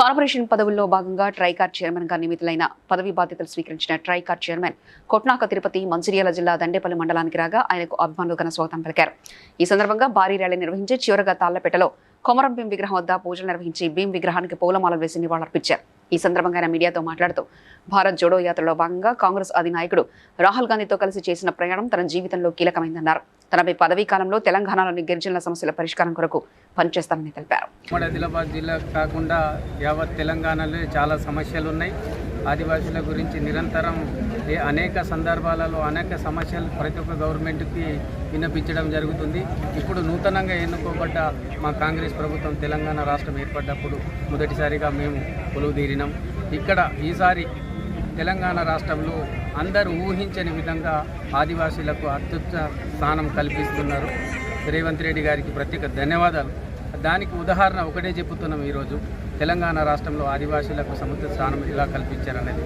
Corporation పదవుల్లో భాగంగా ట్రైకార్ చైర్మన్గా నియమితులైన పదవి బాధ్యతలు స్వీకరించిన ట్రైకార్ చైర్మన్ కొట్నాక తిరుపతి మంచిర్యాల జిల్లా దండేపల్లి మండలానికి రాగా ఆయనకు అభిమానులు ఘన స్వాగతం పలికారు. ఈ సందర్భంగా భారీ ర్యాలీ నిర్వహించి చివరగా తాళ్ళపేటలో కొమరం భీం విగ్రహం వద్ద పూజలు నిర్వహించి భీం విగ్రహానికి పూలమాలలు వేసి నివాళులర్పించారు. ఈ సందర్భంగా ఆయన మీడియాతో మాట్లాడుతూ భారత్ జోడో యాత్రలో భాగంగా కాంగ్రెస్ అధినాయకుడు రాహుల్ గాంధీతో కలిసి చేసిన ప్రయాణం తన జీవితంలో కీలకమైందన్నారు. తనపై పదవీ కాలంలో తెలంగాణలోని గిరిజనుల సమస్యల పరిష్కారం కొరకు పనిచేస్తానని తెలిపారు. ఆదిలాబాద్ జిల్లా కాకుండా యావత్ తెలంగాణలో చాలా సమస్యలు ఉన్నాయి ఆదివాసీల గురించి నిరంతరం ఏ అనేక సందర్భాలలో అనేక సమస్యలు ప్రతి ఒక్క గవర్నమెంట్కి విన్నపించడం జరుగుతుంది. ఇప్పుడు నూతనంగా ఎన్నుకోబడ్డ మా కాంగ్రెస్ ప్రభుత్వం తెలంగాణ రాష్ట్రం ఏర్పడ్డప్పుడు మొదటిసారిగా మేము కొలువుదీరినాం ఇక్కడ ఈసారి తెలంగాణ రాష్ట్రంలో అందరూ ఊహించని విధంగా ఆదివాసీలకు అత్యుత్త స్థానం కల్పిస్తున్నారు. రేవంత్ రెడ్డి గారికి ప్రత్యేక ధన్యవాదాలు. దానికి ఉదాహరణ ఒకటే చెప్పుతున్నాం ఈరోజు. తెలంగాణ రాష్ట్రంలో ఆదివాసీలకు సముద్ర స్థానం ఎలా కల్పించారనేది.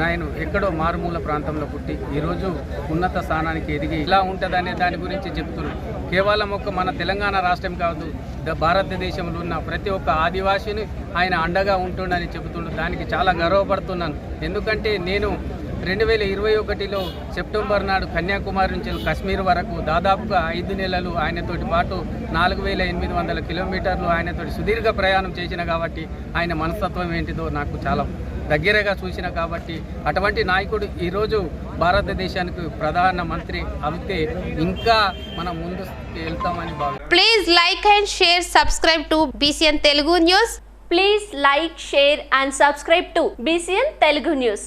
నేను ఎక్కడో మారుమూల ప్రాంతంలో పుట్టి ఈరోజు ఉన్నత స్థానానికి ఎదిగి ఇలా ఉంటుందనే దాని గురించి చెప్తున్నాను కేవలం ఒక మన తెలంగాణ రాష్ట్రం కాదు భారతదేశంలో ఉన్న ప్రతి ఒక్క ఆదివాసిని ఆయన అండగా ఉంటుండని చెబుతుండు. దానికి చాలా గర్వపడుతున్నాను. ఎందుకంటే నేను రెండు వేల ఇరవై ఒకటిలో సెప్టెంబర్ నాడు కన్యాకుమారి నుంచి కశ్మీర్ వరకు దాదాపుగా ఐదు నెలలు ఆయనతోటి పాటు నాలుగు వేల ఎనిమిది వందల కిలోమీటర్లు ఆయనతోటి సుదీర్ఘ ప్రయాణం చేసిన కాబట్టి ఆయన మనస్తత్వం ఏంటిదో నాకు చాలా దగ్గరగా చూసిన కాబట్టి అటువంటి నాయకుడు ఈరోజు భారతదేశానికి ప్రధాన మంత్రి అవుతే ఇంకా మనం ముందు వెళ్తామని భావిస్తున్నాను please like and share subscribe to BCN Telugu news please like share and subscribe to BCN Telugu news